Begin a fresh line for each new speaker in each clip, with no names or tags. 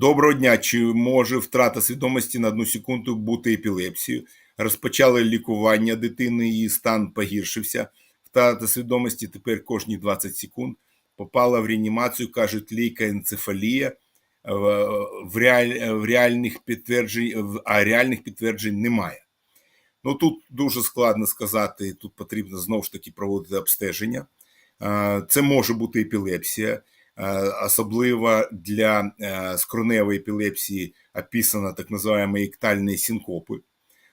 Доброго дня. Чи може втрата свідомості на одну секунду бути епілепсією? Розпочали лікування дитини, її стан погіршився. Втрата свідомості тепер кожні 20 секунд. Попала в реанімацію, кажуть, лейкоенцефалія. В, в, реаль, в реальних підтверджень, а реальних підтверджень немає. Ну тут дуже складно сказати, тут потрібно знову ж таки проводити обстеження. Е, Це може бути епілепсія, Е, особливо для е, скроневої епілепсії описано так називаємо іктальні синкопи.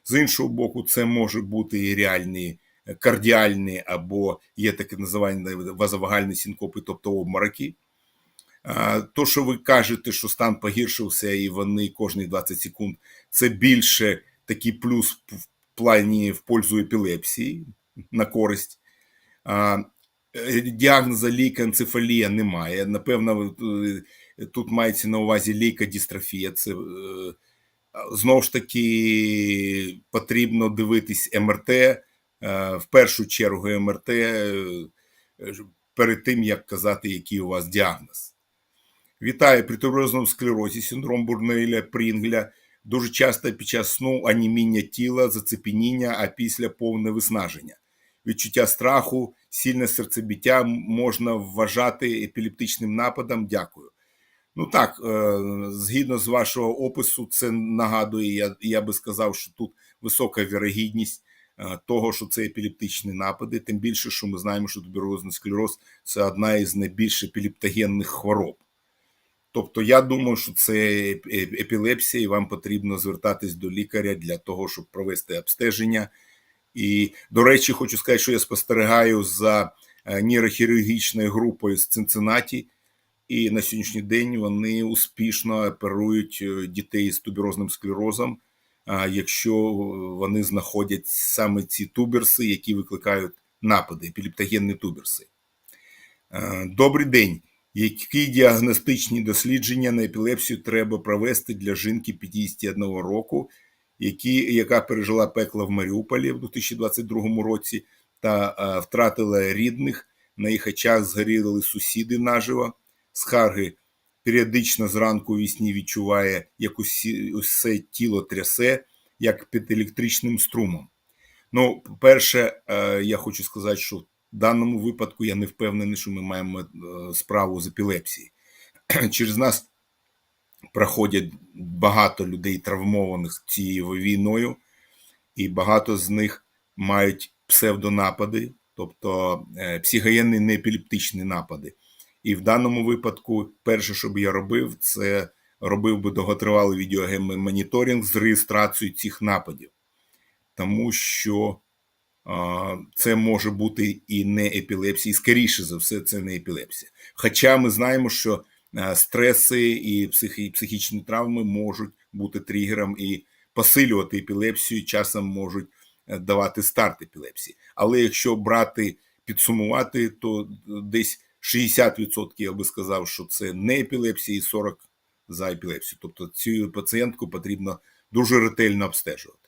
З іншого боку, це може бути і реальні е, кардіальні або є таке називаємо вазовагальні синкопи, тобто обмороки. То, що ви кажете, що стан погіршився і вони кожні 20 секунд, це більше такий плюс в плані в пользу епілепсії на користь. Е, Діагноза лейкоенцефалія немає. Напевно, е, тут мається на увазі лейкодістрофія. Це е, знову ж таки потрібно дивитись МРТ, в першу чергу МРТ, перед тим як казати, який у вас діагноз. Вітаю при туберозному склерозі, синдром Бурнеля, Прінгля. Дуже часто під час сну аніміння тіла, зацепеніння, а після повне виснаження. Відчуття страху, сильне серцебиття можна вважати епілептичним нападом. Дякую. Ну так, е, згідно з вашого опису, це нагадує, я, я би сказав, що тут висока вірогідність е, того, що це епілептичні напади, тим більше, що ми знаємо, що туберозний склероз це одна із найбільш епілептогенних хвороб. Тобто, я думаю, що це епілепсія, і вам потрібно звертатись до лікаря для того, щоб провести обстеження. І, до речі, хочу сказати, що я спостерігаю за е, нейрохірургічною групою з Цинциннаті, і на сьогоднішній день вони успішно оперують е, дітей з туберозним склерозом, якщо вони знаходять саме ці туберси, які викликають напади, епілептогенні туберси. Е, Добрий день. Які діагностичні дослідження на епілепсію треба провести для жінки 51 року, які, яка пережила пекло в Маріуполі в 2022 році та е, втратила рідних, на їх очах згоріли сусіди наживо, скарги періодично зранку вісні відчуває, як усі, усе тіло трясе, як під електричним струмом. Ну, перше, е, я хочу сказати, що в даному випадку я не впевнений, що ми маємо е, справу з епілепсією. Через нас проходять багато людей, травмованих цією війною, і багато з них мають псевдонапади, тобто е, психогенні неепілептичні напади. І в даному випадку, перше, що б я робив, це робив би довготривалий відеомоніторинг з реєстрацією цих нападів, тому що це може бути і не епілепсія, і скоріше за все, це не епілепсія. Хоча ми знаємо, що стреси і психічні травми можуть бути тригером і посилювати епілепсію, часом можуть е, давати старт епілепсії. Але якщо брати, підсумувати, то десь 60% я би сказав, що це не епілепсія, і 40% за епілепсію. Тобто цю пацієнтку потрібно дуже ретельно обстежувати.